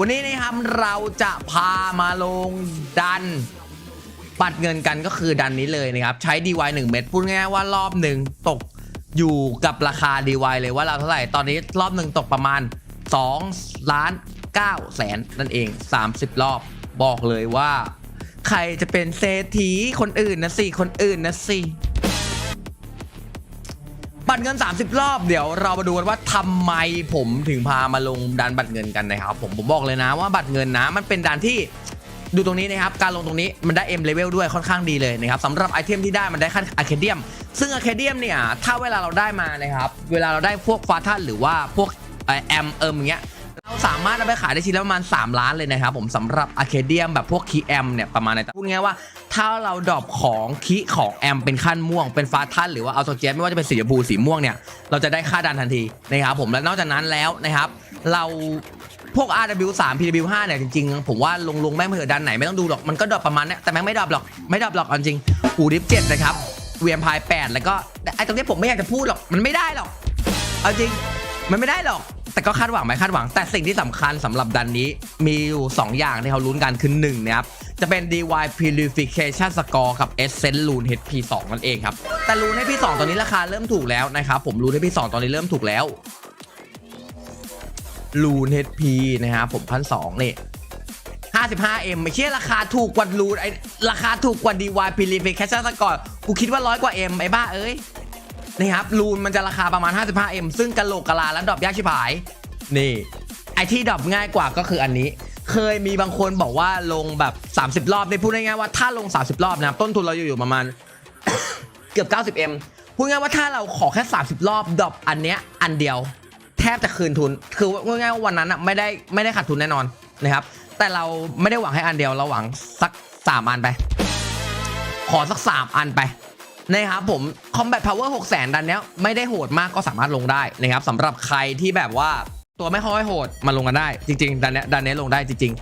วันนี้นะครับเราจะพามาลงดัน ปัดเงินกันก็คือดันนี้เลยนะครับ ใช้ DY 1 เม็ดพูดง่ายๆว่ารอบหนึ่งตกอยู่กับราคา DY เลยว่าเราเท่าไหร่ ตอนนี้รอบหนึ่งตกประมาณ2ล้าน9แสนนั่นเอง 30 รอบบอกเลยว่า ใครจะเป็นเศรษฐีคนอื่นนะสิ คนอื่นนะสิ บัตรเงิน 30 รอบเดี๋ยวเรามาดูกันว่าทำไมผมถึงพามาลงดันบัตรเงินกันนะครับผมผมบอกเลยนะว่าบัตรเงินนะมันเป็นดันที่ดูตรงนี้นะครับ การลงตรงนี้มันได้ M level ด้วยค่อนข้างดีเลยนะครับสำหรับไอเทมที่ได้มันได้ขั้นอะเคเดียม ซึ่งอะเคเดียมเนี่ย ถ้าเวลาเราได้มานะครับ เวลาเราได้พวกฟาทันหรือว่าพวกแอมเอิมอย่างเงี้ย เราสามารถเอาไปขายได้ทีละประมาณ 3 ล้านเลยนะครับผมสำหรับอะเคเดียมแบบพวกคีแอมเนี่ยประมาณไหนพูดง่ายว่า ถ้าเราดรอปของคีของแอมเป็นขั้นม่วง เป็นฟาทันหรือว่าเอัลโตเจไม่ว่าจะเป็นสีชมพูสีม่วงเนี่ยเราจะได้ค่าดันทันทีนะครับผมและนอกจากนั้นแล้วนะครับเราพวก RW3 PW5 เนี่ยจริงๆ ผมว่าลงลงแม่งเถอดันไหนไม่ต้องดูหรอกมันก็ดรอปประมาณเนี้ยแต่แม่งไม่ดรอปหรอกไม่ดรอปหรอกเอาจริงอูดิฟเจ็ดนะครับเวียมพายแปดแล้วก็ไอ้ตรงนี้ผมไม่อยากจะพูดหรอกมันไม่ได้หรอกเอาจริงมันไม่ได้หรอก แต่ก็คาดหวังไหมคาดหวัง แต่สิ่งที่สำคัญสำหรับดันนี้มีอยู่ 2 อย่างที่เขาลุ้นกันคือ1นะครับ จะเป็น DY Purification Score กับ Essence Rune HP2 นั่นเองครับ แต่ Rune HP2 ตอนนี้ราคาเริ่มถูกแล้วนะครับผม Rune HP2 ตอนนี้เริ่มถูกแล้วลูน HP นะครับผมพันสองนี่ 55M ไม่ใช่ราคาถูกกว่าลูนไอราคาถูกกว่า DY Purification ซะก่อนกูคิดว่าร้อยกว่า M ไอ้บ้าเอ้ย นี่ครับลูนมันจะราคาประมาณ 55M ซึ่งกะโหลกกะลาแล้วดรอปยากชิบหาย นี่ ไอที่ดรอปง่ายกว่าก็คืออันนี้ เคยมีบางคนบอกว่าลงแบบ 30 รอบได้พูดง่ายๆว่าถ้าลง 30 รอบนะครับต้นทุนเราอยู่ๆประมาณ เกือบ 90M พูดง่ายๆว่าถ้าเราขอแค่ 30 รอบดรอปอันเนี้ยอันเดียวแทบจะคืนทุน คือพูดง่ายๆว่าวันนั้นอะไม่ได้ไม่ได้ขาดทุนแน่นอนนะครับ แต่เราไม่ได้หวังให้อันเดียวเราหวังสัก3อันไป ขอสัก3อันไป นะครับผม Combat Power 6 0 0 0 0ดันเนี้ยไม่ได้โหดมากก็สามารถลงได้นะครับสำหรับใครที่แบบว่าตัวไม่ค่อยโหดมาลงกันได้จริงๆดันเนี้ยดันเนี้ยลงได้จริง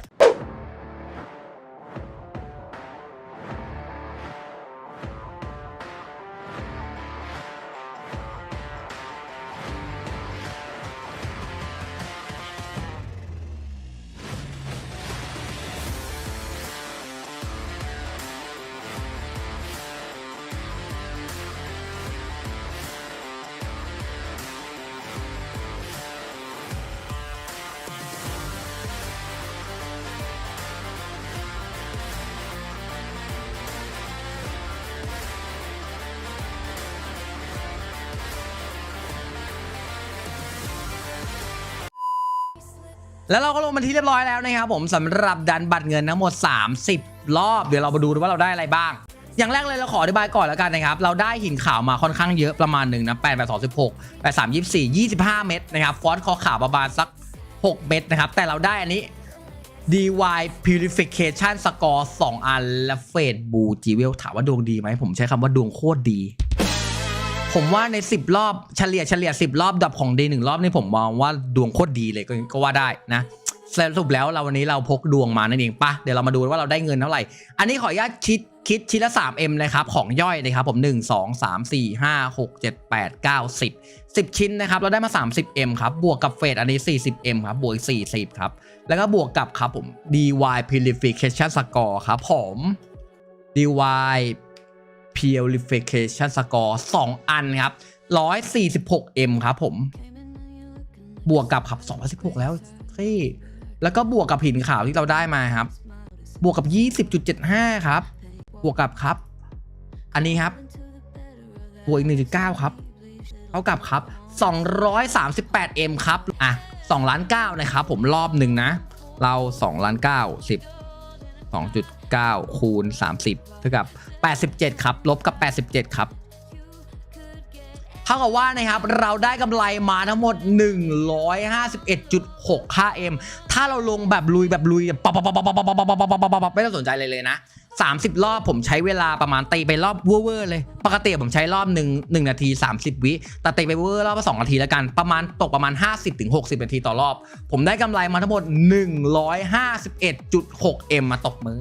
แล้วเราก็ลงมาที่เรียบร้อยแล้วนะครับผมสำหรับดันบัตรเงินทั้งหมด 30 รอบเดี๋ยวเรามาดูว่าเราได้อะไรบ้าง อย่างแรกเลยเราขออธิบายก่อนแล้วกันนะครับเราได้หินขาวมาค่อนข้างเยอะประมาณหนึ่งนะ8 8 2 6 8 3 24 25เม็ดนะครับฟอนต์คอขาวประมาณสัก 6 เม็ดนะครับแต่เราได้อันนี้ DY Purification Score 2 อันและเฟดบูจีเวลถามว่าดวงดีไหมผมใช้คำว่าดวงโคตรดี ผมว่าใน 10 รอบเฉลี่ยเฉลี่ย10 รอบดับของดีหนึ่งรอบนี่ผมมองว่าดวงโคตรดีเลยก็ก็ว่าได้นะสรุปแล้วเราวันนี้เราพกดวงมานั่นเองปะเดี๋ยวเรามาดูว่าเราได้เงินเท่าไหร่ อันนี้ขออนุญาตคิดคิดชิ้นละ 3M เลยครับ ของย่อยนะครับผม 1 2 3 4 5 6 7 8 9 10 10 ชิ้นนะครับ เราได้มา 30M ครับ บวกกับเฟสอันนี้ 40M ครับ บวกอีก40 ครับ แล้วก็บวกกับครับผม DY Purification Score ครับผม DY Purification Score 2 อันครับ 146M ครับผม บวกกับขับ216 แล้วสิแล้วก็บวกกับหินขาวที่เราได้มาครับ บวกกับ 20.75 ครับ บวกกับครับ อันนี้ครับ บวกอีก 1.9 ครับ เท่ากับครับ 238M ครับ อะ2ล้าน9นะครับผมรอบหนึ่งนะ เรา2ล้าน9 10 2.9 คูณ 30 เท่ากับ 87 ครับ ลบกับ 87 ครับเท่ากับว่านะครับเราได้กำไรมาทั้งหมด 151.6 5M ถ้าเราลงแบบลุยแบบลุยแบบปับปับปับปับปับปับปับปับปับปับไม่ต้องสนใจเลยเลยนะ 30 รอบผมใช้เวลาประมาณตีไปรอบเวอร์เลย ปกติผมใช้รอบหนึ่ง1นาที 30 วิ แต่ตีไปเวอร์รอบละ2นาทีแล้วกัน ประมาณตกประมาณ 50-60 นาทีต่อรอบ ผมได้กำไรมาทั้งหมด 151.6M มาตกมือ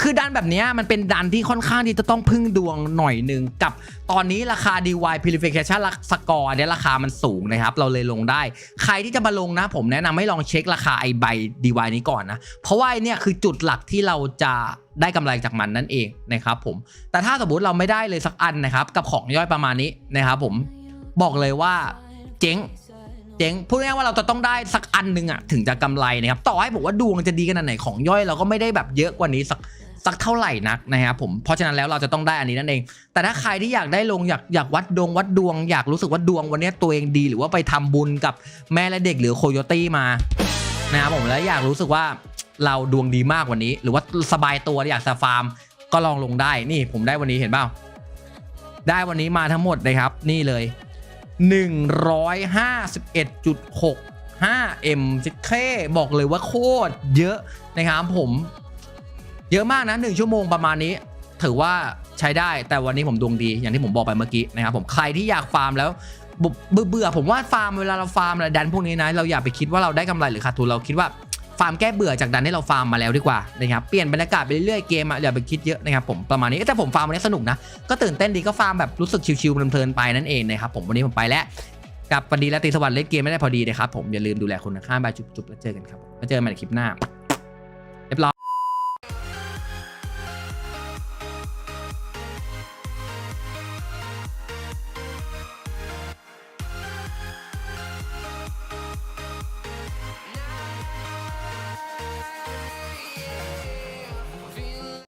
คือดันแบบนี้มันเป็นดันที่ค่อนข้างที่จะต้องพึ่งดวงหน่อยหนึ่งกับตอนนี้ราคา DY Purification สกอร์เนี่ยราคามันสูงนะครับ เราเลยลงได้ ใครที่จะมาลงนะ ผมแนะนำให้ลองเช็คราคาไอใบ DY นี้ก่อนนะ เพราะว่าไอเนี่ยคือจุดหลักที่เราจะได้กำไรจากมันนั่นเองนะครับผม แต่ถ้าสมมติเราไม่ได้เลยสักอันนะครับ กับของย่อยประมาณนี้นะครับผมบอกเลยว่าเจ๊งเจ๊งพูดง่ายว่าเราจะต้องได้สักอันหนึ่งอะถึงจะกำไรนะครับ ต่อให้บอกว่าดวงจะดีขนาดไหนของย่อยเราก็ไม่ได้แบบเยอะกว่านี้สัก สักเท่าไหร่นักนะครับผมเพราะฉะนั้นแล้วเราจะต้องได้อันนี้นั่นเอง แต่ถ้าใครที่อยากได้ลงอยากอยากวัดดวงวัดดวง อยากรู้สึกว่าดวงวันนี้ตัวเองดี หรือว่าไปทำบุญกับแม่และเด็กหรือโคโยตี้มานะครับผมแล้วอยากรู้สึกว่าเราดวงดีมากว่านี้ หรือว่าสบายตัวอยากจะฟาร์ม ก็ลองลงได้นี่ผมได้วันนี้เห็นเปล่าได้วันนี้มาทั้งหมดเลยครับ นี่เลย 151.65 M จิเคบอกเลยว่าโคตรเยอะนะครับผม เยอะมากนะ1ชั่วโมงประมาณนี้ ถือว่าใช้ได้แต่วันนี้ผมดวงดีอย่างที่ผมบอกไปเมื่อกี้นะครับผมใครที่อยากฟาร์มแล้วเบื่อเบื่อผมว่าฟาร์มเวลาเราฟาร์มอะไรดันพวกนี้นะเราอย่าไปคิดว่าเราได้กำไรหรือขาดทุนเราคิดว่าฟาร์มแก้เบื่อจากดันที่เราฟาร์มมาแล้วดีกว่านะครับเปลี่ยนบรรยากาศไปเรื่อยๆเกมอะอย่าไปคิดเยอะนะครับผมประมาณนี้แต่ผมฟาร์มวันนี้สนุกนะก็ตื่นเต้นดีก็ฟาร์มแบบรู้สึกชิวๆเพลินๆไปนั่นเองนะครับผมวันนี้ผมไปแล้วกับปดีและตีสวัสดิ์เล่นเกมไม่ได้พอดีนะครับผมอย่าลืมดูแลคนข้างๆบายจุบๆแล้วเจอกันครับแล้วเจอกันใหม่ในคลิปหน้า